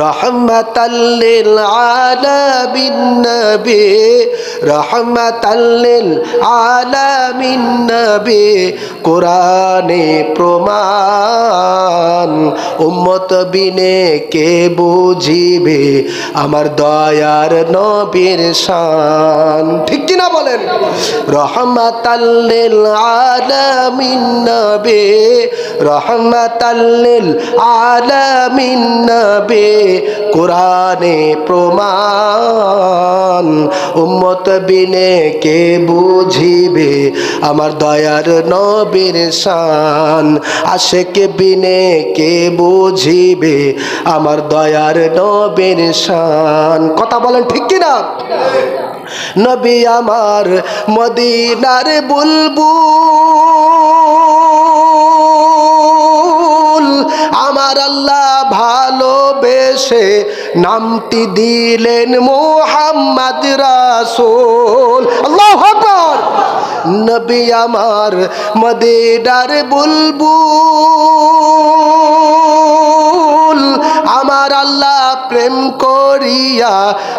রহমতাল্লিল আলামিন নবী রহমতাল্লিল আলামিন নবী, কোরআনে প্রমাণ, উম্মত বিনে কে বুঝিবে? আমার দয়ার নবীর শান। ঠিক কিনা বলেন? রহমতাল্লিল আলামিন নবী রহমতাল্লিল আলামিন নবী, কোরআনে প্রমাণ। উম্মত বিনে কে বুঝিবে? আমার দয়ার নবীর শান। আশেক বিনে কে বুঝিবে? আমার দয়ার নবীর শান। কথা বলেন ঠিক কিনা? নবী আমার মদিনার বুলবুল। আমার আল্লাহ ভালোবেসে নামটি দিলেন মোহাম্মদ রাসুল। আল্লাহ নবী আমার মদিনার বুলবুল। আমার আল্লাহ প্রেম করিয়া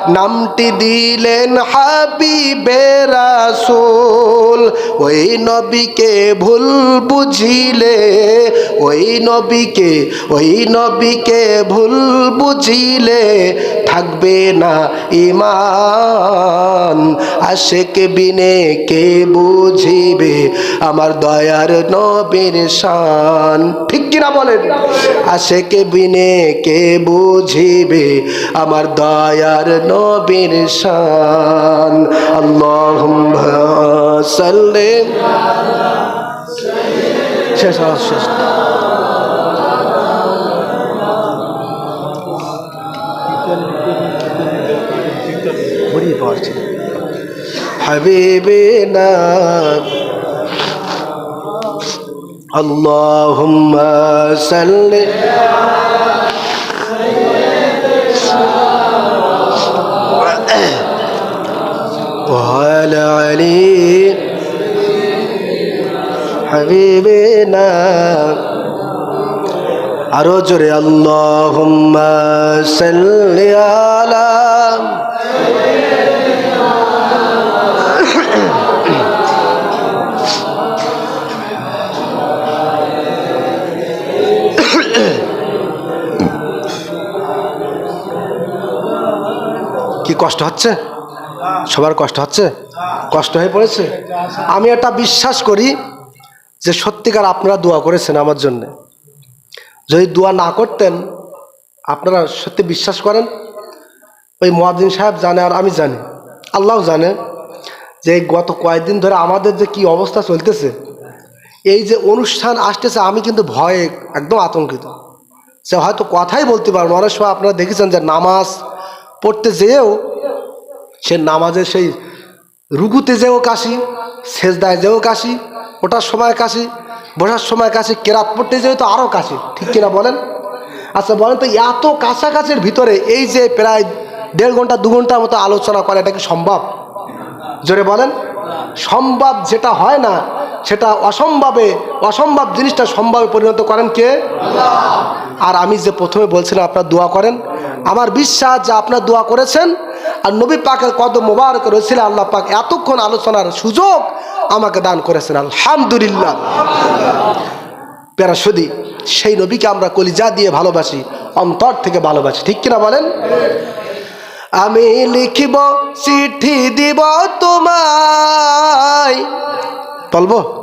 নামটি দিলেন হাবিবে রাসূল। ওই নবীকে ভুল বুঝিলে, ওই নবীকে ওই নবীকে ভুল বুঝিলে থাকবে না ইমান আশেক বিনে কে বুঝিবে? আমার দয়ার নবীর শান। ঠিক কিনা বলেন? আশেক বিনে কে বুঝিবে? আমার দয়ার নবীর শান আল্লাহুম্মা সাল্লি শেষ আওয়াজ, শেষ ঘুরিয়ে পারছি হাবিবিনা اللهم صل وعلى علي حبيبنا আরো জোরে আল্লাহুম্মা সাল্লি আলা কি কষ্ট হচ্ছে সবার কষ্ট হচ্ছে? কষ্ট হয়ে পড়েছে? আমি এটা বিশ্বাস করি যে সত্যিকার আপনারা দোয়া করেছেন আমার জন্যে। যদি দোয়া না করতেন, আপনারা সত্যি বিশ্বাস করেন? ওই মহাদিন সাহেব জানে আর আমি জানি। আল্লাহ জানে যে গত কয়েকদিন ধরে আমাদের যে কি অবস্থা চলতেছে, এই যে অনুষ্ঠান আসতেছে, আমি কিন্তু ভয়ে একদম আতঙ্কিত। সে হয়তো কথাই বলতে পারব। অনেক সময় আপনারা দেখেছেন যে নামাজ পড়তে যেয়েও সে নামাজে সেই রুগুতে যেও কাশি, সেজদায় যেও কাশি ওটার সময় কাশি, বসার সময় কাশি, কেরাত পড়তে যেও তো আরও কাশি, ঠিক কিনা বলেন? আচ্ছা বলেন তো, এত কাছাকাছির ভিতরে এই যে প্রায় দেড় ঘণ্টা, দু ঘণ্টার মতো আলোচনা করে, এটা কি সম্ভব? জোরে বলেন। সম্ভব যেটা হয় না, সেটা অসম্ভবে, অসম্ভব জিনিসটা সম্ভবে পরিণত করেন কে? আর আমি যে প্রথমে বলছিলাম, আপনার দোয়া করেন। আমার বিশ্বাস যে আপনার দোয়া করেছেন আর নবী পাকের কত মোবারক রয়েছিল আল্লাহ পাক এতক্ষণ আলোচনার সুযোগ আমাকে দান করেছেন। আলহামদুলিল্লাহ। প্যারাসুদি, সেই নবীকে আমরা কলিজা দিয়ে ভালোবাসি, অন্তর থেকে ভালোবাসি। ঠিক কিনা বলেন? আমি লিখিব, চিঠি দিব তোমায়। বলব?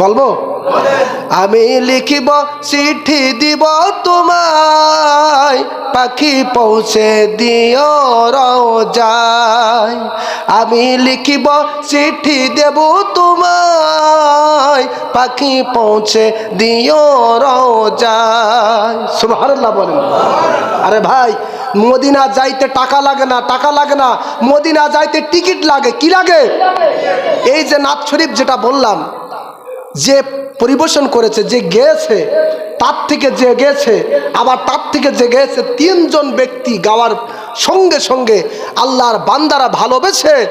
বলব? আমি লিখিব চিঠি দিব তোমায় পাখি পৌঁছে দিও রোজায়। আমি লিখিব চিঠি দেব তোমায় পাখি পৌঁছে দিও রোজায়। সুবহানাল্লাহ বলেন। আরে ভাই মদিনা যাইতে টাকা লাগে না টাকা লাগে না। মদিনা যাইতে টিকিট লাগে কি লাগে? এই যে নাথ শরীফ যেটা বললাম যে পরিবেশন করেছে, যে গেছে, তার থেকে যে গেছে, আবার তার থেকে যে গেছে, তিনজন ব্যক্তি গাওয়ার সঙ্গে সঙ্গে আল্লাহর বান্দারা ভালোবেসে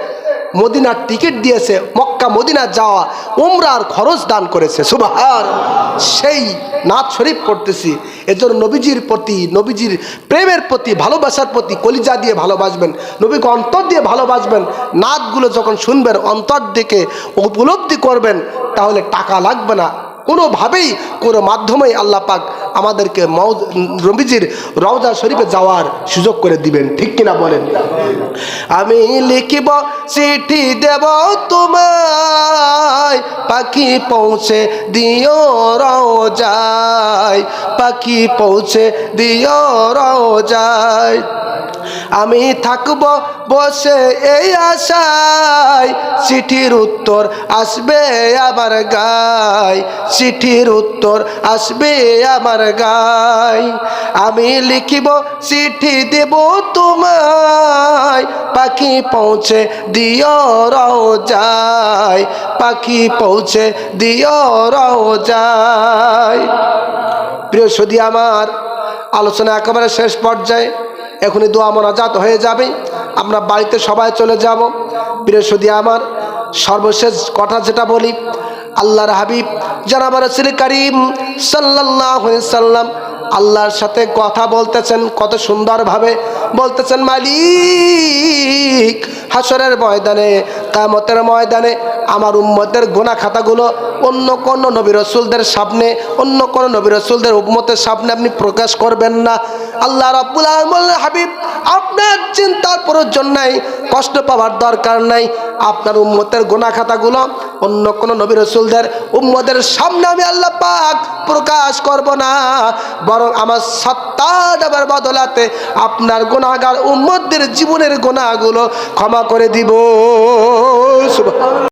মদিনার টিকিট দিয়েছে, মক্কা মদিনা যাওয়া, উমরার খরচ দান করেছে। সুবাহ সেই নাচ শরীফ পড়তেছি। এজন্য নবীজির প্রতি, নবীজির প্রেমের প্রতি, ভালোবাসার প্রতি কলিজা দিয়ে ভালোবাসবেন, নবীকে অন্তর দিয়ে ভালোবাসবেন, নাচগুলো যখন শুনবেন, অন্তর দিকে উপলব্ধি করবেন, তাহলে টাকা লাগবে না। কোনোভাবেই, কোনো মাধ্যমেই আল্লাহ পাক আমাদেরকে মৌজ রবিজির রওজা শরীফে যাওয়ার সুযোগ করে দিবেন। ঠিক কিনা বলেন? আমি লিখিব, চিঠি দেব তোমায় পাখি পৌঁছে দিও রওজায় পাখি পৌঁছে দিও রওজায় আমি থাকব বসে এই আশায়, চিঠির উত্তর আসবে আমার গায়, চিঠির উত্তর আসবে আমার গায়। আমি লিখিব চিঠি দেব তোমায়। পাখি পৌঁছে দিও রও যায় পাখি পৌঁছে দিও যায় প্রিয় সদি আমার, আলোচনা একেবারে শেষ পর্যায়ে, এখনই দোয়া মোনাজাত হয়ে যাবে, আমরা বাড়িতে সবাই চলে যাব। বৃহস্পতি আমার, সর্বশেষ কথা যেটা বলি, আল্লাহর হাবিব জানাব রসুল করিম সাল্লাহ সাল্লাম আল্লাহর সাথে কথা বলতেছেন, কত সুন্দরভাবে বলতেছেন, মালিক হাসরের ময়দানে কামতের ময়দানে আমার উম্মতের গোনা খাতাগুলো অন্য কোন নবী রসুলদের সামনে, অন্য কোন নবী রসুলদের উম্মতের সামনে আপনি প্রকাশ করবেন না। আল্লাহ রাব্বুল আলামিন বললেন, হাবিব, আপনার চিন্তার প্রয়োজন নাই। কষ্ট পাওয়ার দরকার নাই। আপনার উম্মতের গোনা খাতাগুলো অন্য কোনো নবী রসুলদের উম্মদের সামনে আমি আল্লাহ পাক প্রকাশ করব না। বরং আমার সত্তা দেবার বদলাতে আপনার গোনাগার উম্মতদের জীবনের গোনাগুলো ক্ষমা করে দিব।